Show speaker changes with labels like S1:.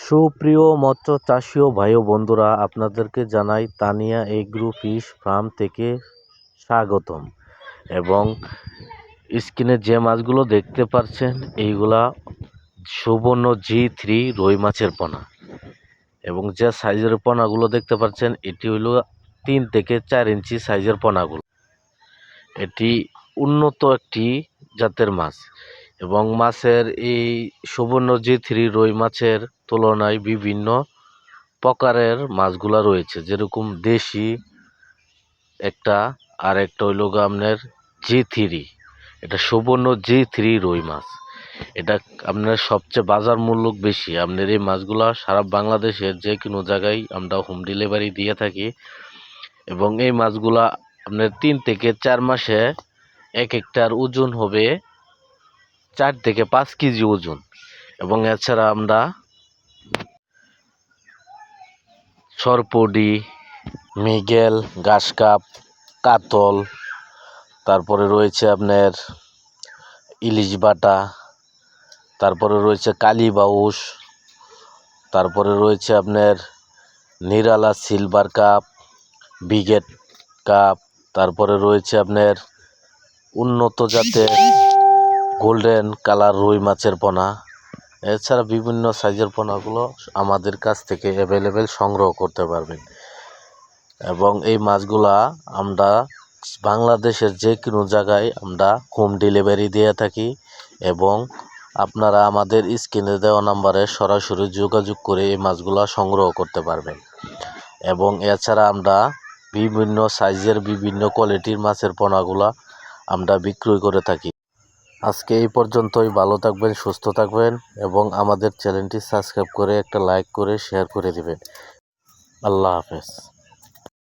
S1: সুপ্রিয় মৎস্য চাষী ও ভাই ও বন্ধুরা, আপনাদেরকে জানাই তানিয়া এগ্রো ফিশ ফার্ম থেকে স্বাগতম। এবং স্ক্রিনে যে মাছগুলো দেখতে পাচ্ছেন, এইগুলা সুবর্ণ জি থ্রি রুই মাছের পোনা। এবং যে সাইজের পোনাগুলো দেখতে পাচ্ছেন, এটি হলো তিন থেকে চার ইঞ্চি সাইজের পোনাগুলো। এটি উন্নত একটি জাতের মাছ। এবং মাছের এই সুবর্ণ জি থ্রি রুই মাছের তুলনায় বিভিন্ন প্রকারের মাছগুলা রয়েছে। যেরকম দেশি একটা আর একটা হইল আপনার জি থ্রি। এটা সুবর্ণ জি থ্রি রুই মাছ। এটা আপনার সবচেয়ে বাজার মূল্য বেশি। আপনার এই মাছগুলা সারা বাংলাদেশের যে কোনো জায়গায় আমরা হোম ডেলিভারি দিয়ে থাকি এবং এই মাছগুলা আপনার তিন থেকে চার মাসে এক একটার ওজন হবে চার থেকে পাঁচ কেজি ওজন। এবং এছাড়া আমরা সরপডি, মিগেল, ঘাসকাপ, কাতল, তারপরে রয়েছে আপনার ইলিশ বাটা, তারপরে রয়েছে কালীবাউস তারপরে রয়েছে আপনার নিরালা সিলভার কাপ, বিগেট কাপ, তারপরে রয়েছে আপনার উন্নত জাতের গোল্ডেন কালার রুই মাছের পোনা, এছাড়া বিভিন্ন সাইজের পোনাগুলো আমাদের কাছ থেকে অ্যাভেলেবেল সংগ্রহ করতে পারবেন। এবং এই মাছগুলা আমরা বাংলাদেশের যে কোনো জায়গায় আমরা হোম ডেলিভারি দিয়ে থাকি এবং আপনারা আমাদের স্ক্রিনে দেওয়া নাম্বারে সরাসরি যোগাযোগ করে এই মাছগুলা সংগ্রহ করতে পারবেন। এবং এছাড়া আমরা বিভিন্ন সাইজের বিভিন্ন কোয়ালিটির মাছের পোনাগুলা আমরা বিক্রয় করে থাকি। আজকে এই পর্যন্তই। ভালো থাকবেন, সুস্থ থাকবেন এবং আমাদের চ্যানেলটি সাবস্ক্রাইব করে একটা লাইক করে শেয়ার করে দিবেন। আল্লাহ হাফেজ।